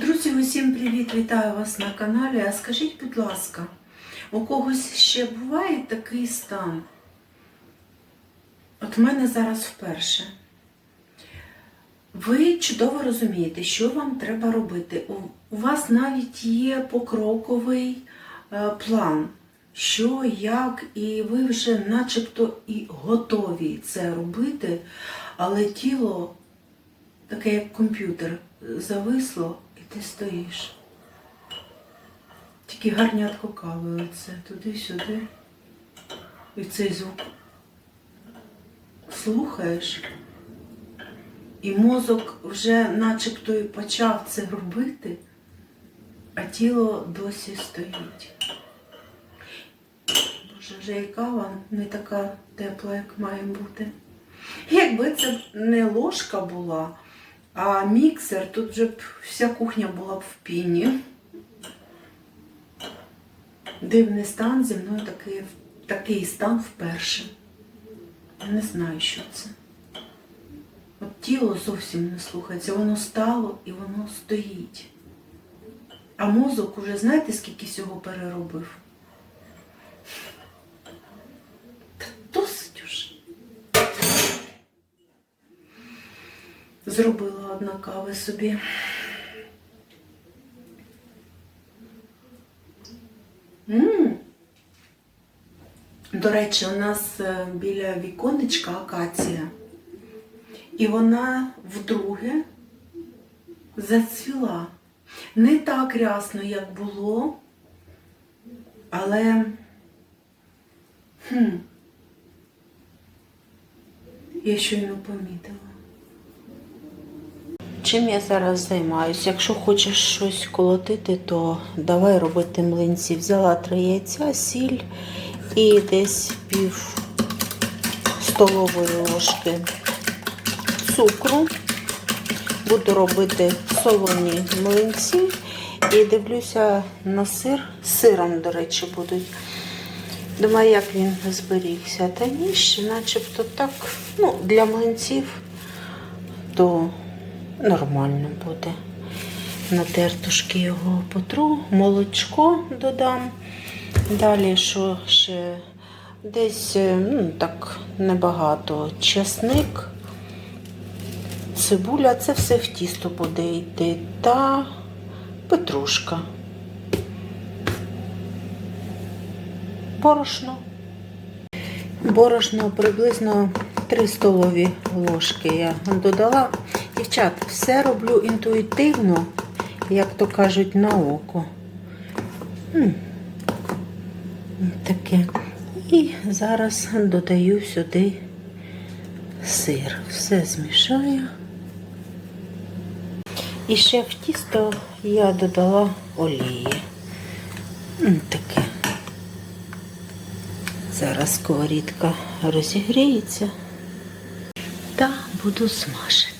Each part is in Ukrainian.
Друзі, усім привіт! Вітаю вас на каналі. А скажіть, будь ласка, у когось ще буває такий стан? От в мене зараз вперше. Ви чудово розумієте, що вам треба робити. У, вас навіть є покроковий е, план, що, як, і ви вже начебто і готові це робити, але тіло таке як комп'ютер, зависло ти стоїш. Тільки гарнятко кави оце, туди-сюди. І цей звук слухаєш, і мозок вже начебто і почав це робити, а тіло досі стоїть. Боже, вже і кава не така тепла, як має бути. Якби це не ложка була, а міксер, тут вже б вся кухня була б в піні. Дивний стан зі мною такий, такий стан вперше. Я не знаю, що це. От тіло зовсім не слухається, воно стало і воно стоїть. А мозок уже знаєте, скільки всього переробив? Та досить уже. Зробила одна кави собі. М. До речі, у нас е, біля віконечка акація. І вона вдруге зацвіла. Не так рясно, як було, але хм, я щойно помітила. Чим я зараз займаюся? Якщо хочеш щось колотити, то давай робити млинці. Взяла три яйця, сіль і десь пів столової ложки цукру. Буду робити солоні млинці і дивлюся на сир. Сиром, до речі, будуть. Думаю, як він зберігся. Та ні, ще начебто так. Ну, для млинців то нормально буде. На тертушки його потру, молочко додам. Далі, що ще десь е, ну, так небагато чесник, цибуля, це все в тісто буде йти, та петрушка. Борошно. Борошно приблизно 3 столові ложки я додала. Дівчат, все роблю інтуїтивно, як то кажуть, на око. Таке. І зараз додаю сюди сир. Все змішаю. І ще в тісто я додала олії. Таке. Зараз сковорідка розігріється та буду смажити.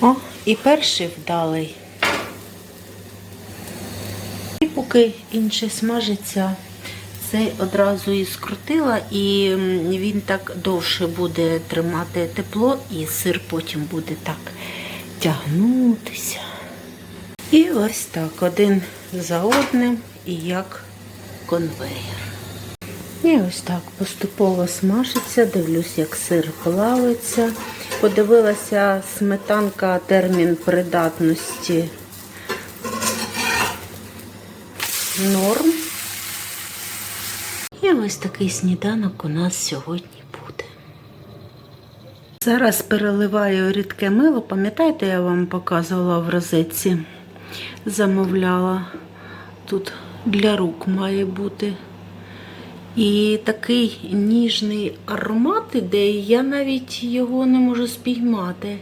О, і перший вдалий. І поки інший смажиться, цей одразу і скрутила, і він так довше буде тримати тепло, і сир потім буде так тягнутися. І ось так, один за одним, і як конвейер. І ось так поступово смажиться, дивлюсь, як сир плавиться. Подивилася сметанка термін придатності норм. І ось такий сніданок у нас сьогодні буде. Зараз переливаю рідке мило. Пам'ятаєте, я вам показувала в розетці, замовляла. Тут для рук має бути. І такий ніжний аромат іде, і я навіть його не можу спіймати.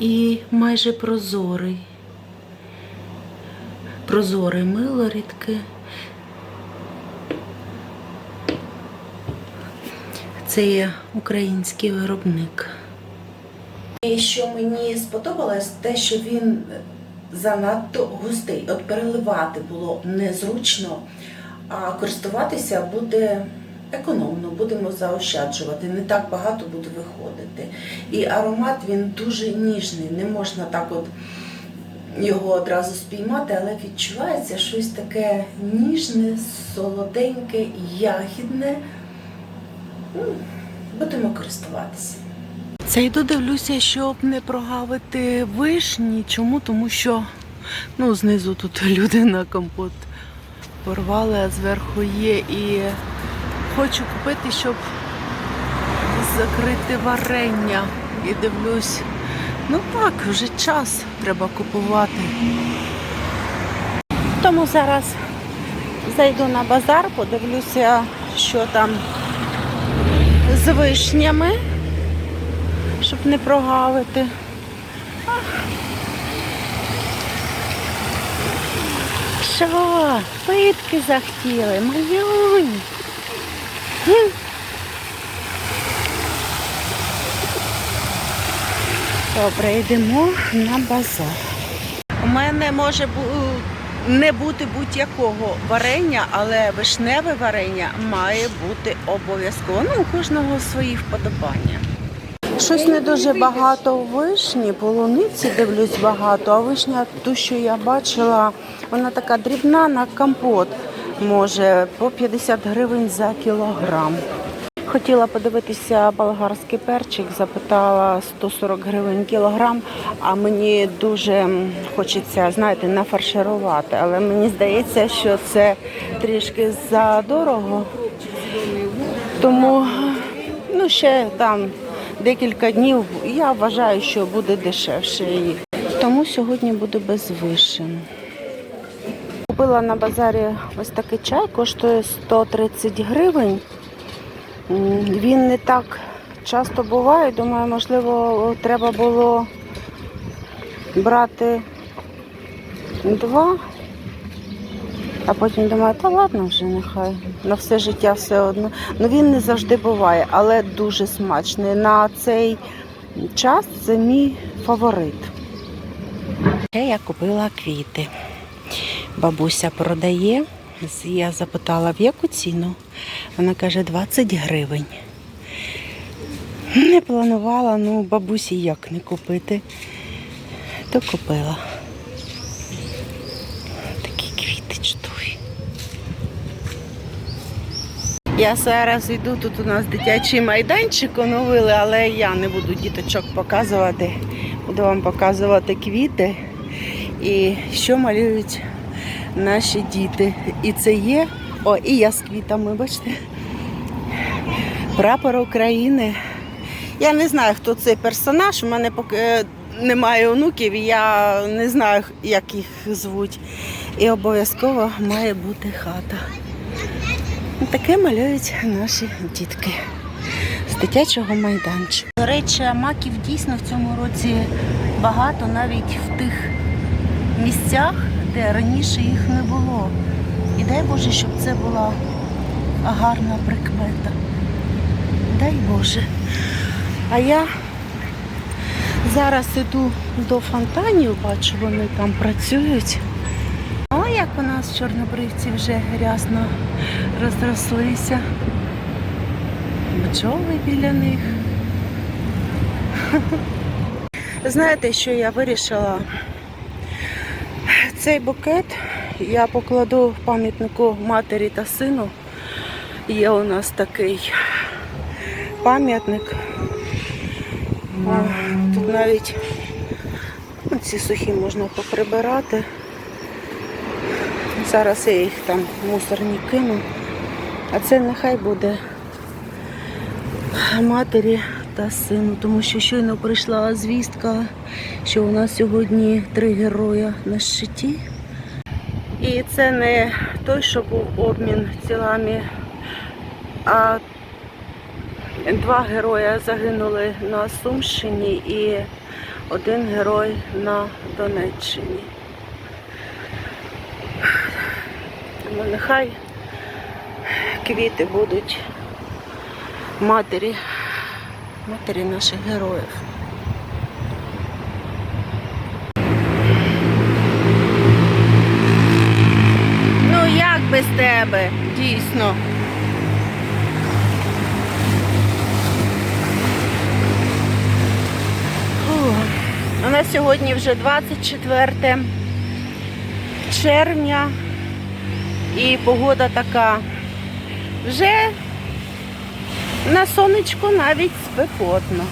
І майже прозорий. Прозоре мило рідке. Це є український виробник. І що мені сподобалось, те, що він занадто густий. От переливати було незручно, а користуватися буде економно, будемо заощаджувати, не так багато буде виходити. І аромат він дуже ніжний, не можна так от його одразу спіймати, але відчувається щось таке ніжне, солоденьке, ягідне. Будемо користуватися. Це йду дивлюся, щоб не прогавити вишні. Чому? Тому що ну, знизу тут люди на компот порвали, а зверху є. І хочу купити, щоб закрити варення. І дивлюсь, ну так, вже час треба купувати. Тому зараз зайду на базар, подивлюся, що там з вишнями, щоб не прогавити. Що? Питки захотіли, малюнь. Добре, йдемо на базар. У мене може не бути будь-якого варення, але вишневе варення має бути обов'язково. Ну, у кожного свої вподобання. Щось не дуже багато вишні, полуниці дивлюсь багато, а вишня, ту, що я бачила, вона така дрібна на компот. Може, по 50 гривень за кілограм. Хотіла подивитися болгарський перчик, запитала 140 гривень кілограм, а мені дуже хочеться, знаєте, нафарширувати. Але мені здається, що це трішки задорого. Тому ну, ще там декілька днів я вважаю, що буде дешевше їх. Тому сьогодні буду без вишен. Купила на базарі ось такий чай, коштує 130 гривень. Він не так часто буває. Думаю, можливо, треба було брати два. А потім думаю, та ладно вже нехай. На все життя все одно. Ну він не завжди буває, але дуже смачний. На цей час це мій фаворит. Ще я купила квіти. Бабуся продає. Я запитала, в яку ціну. Вона каже, 20 гривень. Не планувала, ну бабусі як не купити, то купила. Такі квіти чудові. Я зараз йду, тут у нас дитячий майданчик оновили, але я не буду діточок показувати. Буду вам показувати квіти і що малюють наші діти. І це є. О, і я з квітами, бачите? Прапор України. Я не знаю, хто цей персонаж. У мене поки е, немає онуків, і я не знаю, як їх звуть. І обов'язково має бути хата. Таке малюють наші дітки з дитячого майданчика. До речі, маків дійсно в цьому році багато, навіть в тих місцях, де раніше їх не було. І дай Боже, щоб це була гарна прикмета. Дай Боже. А я зараз іду до фонтанів, бачу, вони там працюють. Як у нас чорнобривці вже рясно розрослися. Бджоли біля них. Знаєте, що я вирішила? Цей букет я покладу в пам'ятнику матері та сину. Є у нас такий пам'ятник. Тут навіть ці сухі можна поприбирати. Зараз я їх там в мусорні кину. А це нехай буде матері та сину, тому що щойно прийшла звістка, що у нас сьогодні три героя на щиті. І це не той, що був обмін тілами, а два герої загинули на Сумщині і один герой на Донеччині. Тому нехай квіти будуть матері, матері наших героїв. Ну як без тебе, дійсно. У нас сьогодні вже 24 червня і погода така. Вже на сонечку навіть спекотно.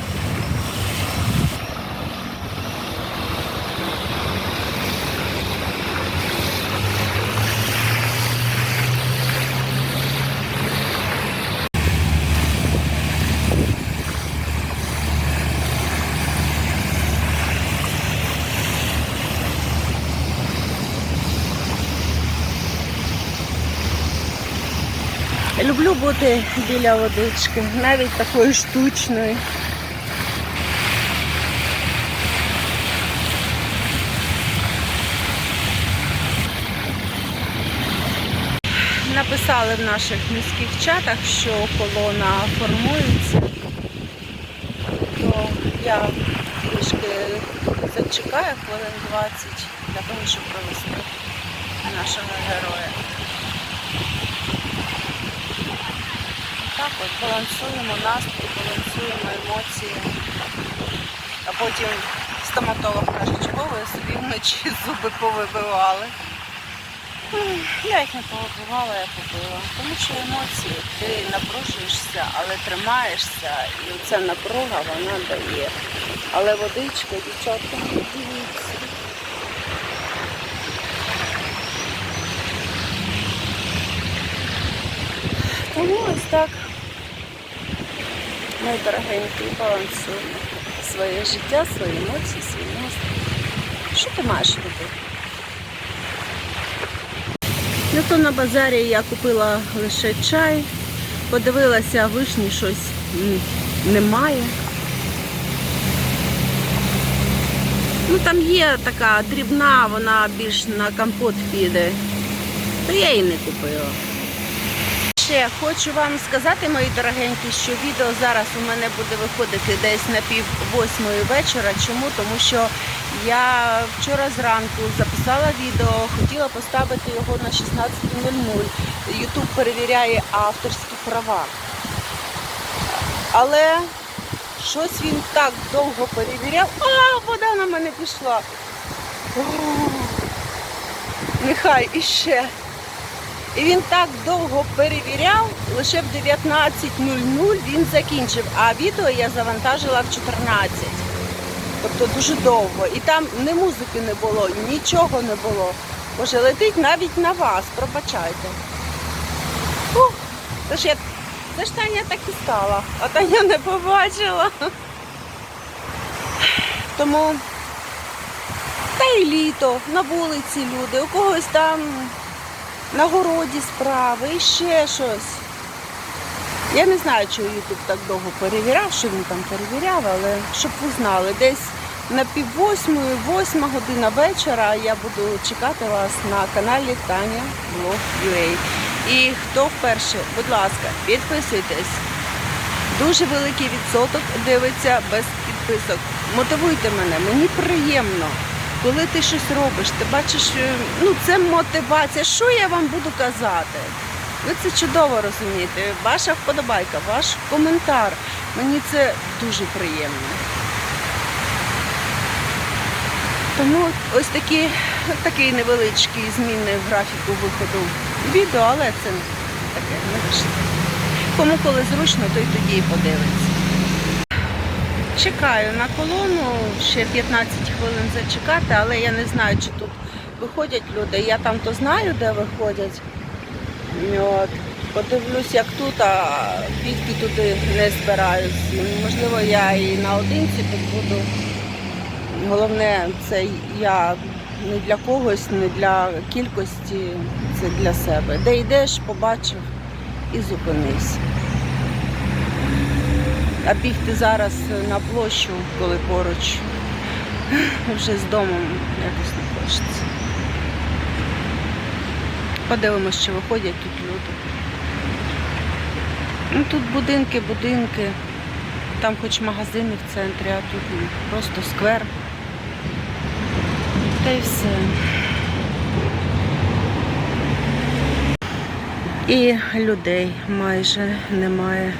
Люблю бути біля водички, навіть такої штучної. Написали в наших міських чатах, що колона формується, то я трішки зачекаю хвилин 20 для того, щоб провести нашого героя. Так от балансуємо настрій, балансуємо емоції. А потім стоматолог каже, чого ви собі вночі зуби повибивали. Я їх не повибивала, я побила. Тому що емоції, ти напружуєшся, але тримаєшся, і оця напруга вона дає. Але водичка, дівчатка, дивіться. Тому ось так. Мої дорогенькі, балансуємо своє життя, свої емоції, свій настрій. Що ти маєш робити? Ну то на базарі я купила лише чай, подивилася, вишні щось немає. Ну там є така дрібна, вона більш на компот піде. То я її не купила. Ще хочу вам сказати, мої дорогенькі, що відео зараз у мене буде виходити десь на пів восьмої вечора. Чому? Тому що я вчора зранку записала відео, хотіла поставити його на 16.00. Ютуб перевіряє авторські права. Але щось він так довго перевіряв. А, вода на мене пішла. Нехай іще. І він так довго перевіряв, лише в 19.00 він закінчив, а відео я завантажила в 14. Тобто дуже довго. І там ні музики не було, нічого не було. Боже, летить навіть на вас, пробачайте. Ух, це ж я це ж Таня так і стала, а Таня не побачила. Тому та й літо, на вулиці люди, у когось там на городі справи і ще щось. Я не знаю, чого Ютуб так довго перевіряв, що він там перевіряв, але щоб ви знали, десь на пів восьмої, восьма година вечора я буду чекати вас на каналі Таня Блог UA. І хто вперше, будь ласка, підписуйтесь. Дуже великий відсоток дивиться без підписок. Мотивуйте мене, мені приємно. Коли ти щось робиш, ти бачиш, е, ну це мотивація. Що я вам буду казати? Ви це чудово розумієте. Ваша вподобайка, ваш коментар. Мені це дуже приємно. Тому ось такі, такий невеличкий зміни в графіку виходу відео, але це таке не важливо. Кому коли зручно, той тоді і подивиться. Чекаю на колону, ще 15 хвилин зачекати, але я не знаю, чи тут виходять люди. Я там то знаю, де виходять. От. Подивлюсь, як тут, а бігти туди не збираюсь. Можливо, я і наодинці тут буду. Головне, це я не для когось, не для кількості, це для себе. Де йдеш, побачив і зупинився. А бігти зараз на площу, коли поруч, вже з домом якось не хочеться. Подивимось, чи виходять тут люди. Ну, тут будинки, будинки. Там хоч магазини в центрі, а тут ну, просто сквер. Та й все. І людей майже немає.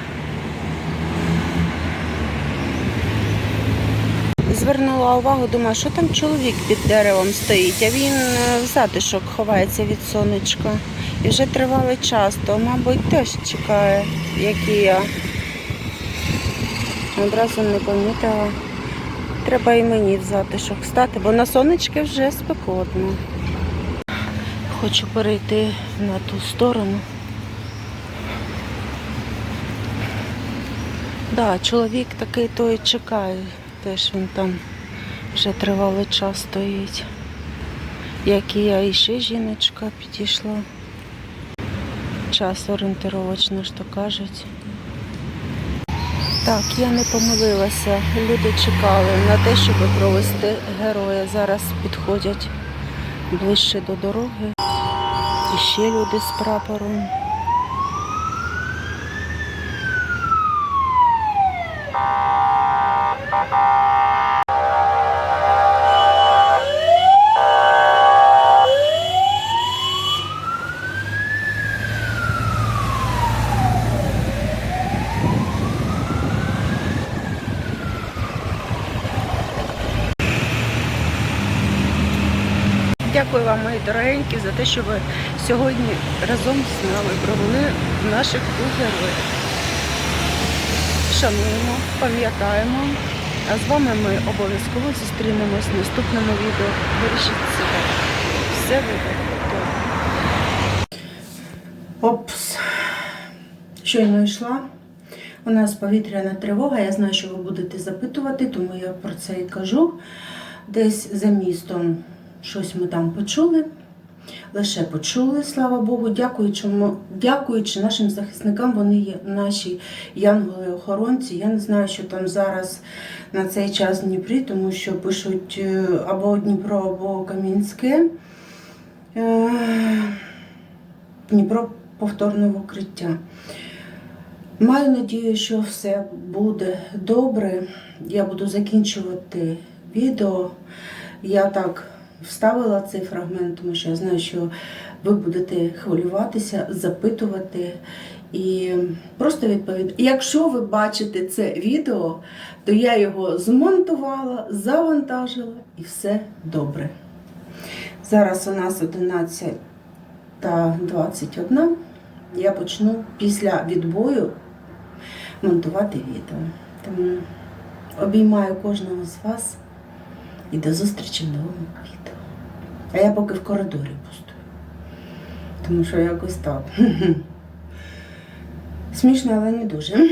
Звернула увагу, думаю, що там чоловік під деревом стоїть, а він е, в затишок ховається від сонечка. І вже тривалий час, то, мабуть, теж чекає, як і я. Одразу не помітила. Треба і мені в затишок стати, бо на сонечки вже спекотно. Хочу перейти на ту сторону. Да, чоловік такий той чекає. Теж він там вже тривалий час стоїть. Як і я, і ще жіночка підійшла. Час орієнтировочно, що кажуть. Так, я не помилилася. Люди чекали на те, щоб провести героя. Зараз підходять ближче до дороги. І ще люди з прапором. Дякую вам, мої дорогенькі, за те, що ви сьогодні разом з нами провели наших героїв. Шануємо, пам'ятаємо. А з вами ми обов'язково зустрінемось в наступному відео. Бережіть себе. Все буде. Опс. Щойно йшла. У нас повітряна тривога. Я знаю, що ви будете запитувати, тому я про це і кажу. Десь за містом щось ми там почули. Лише почули, слава Богу, дякуючи, дякуючи нашим захисникам, вони є наші янголи-охоронці. Я не знаю, що там зараз на цей час в Дніпрі, тому що пишуть е, або Дніпро, або Кам'янське. Е, Дніпро повторне укриття. Маю надію, що все буде добре. Я буду закінчувати відео. Я так вставила цей фрагмент, тому що я знаю, що ви будете хвилюватися, запитувати і просто відповідати. Якщо ви бачите це відео, то я його змонтувала, завантажила і все добре. Зараз у нас 11 та 21. Я почну після відбою монтувати відео. Тому обіймаю кожного з вас і до зустрічі в новому відео. А я поки в коридорі пустую. Тому що якось так. Смішно, але не дуже.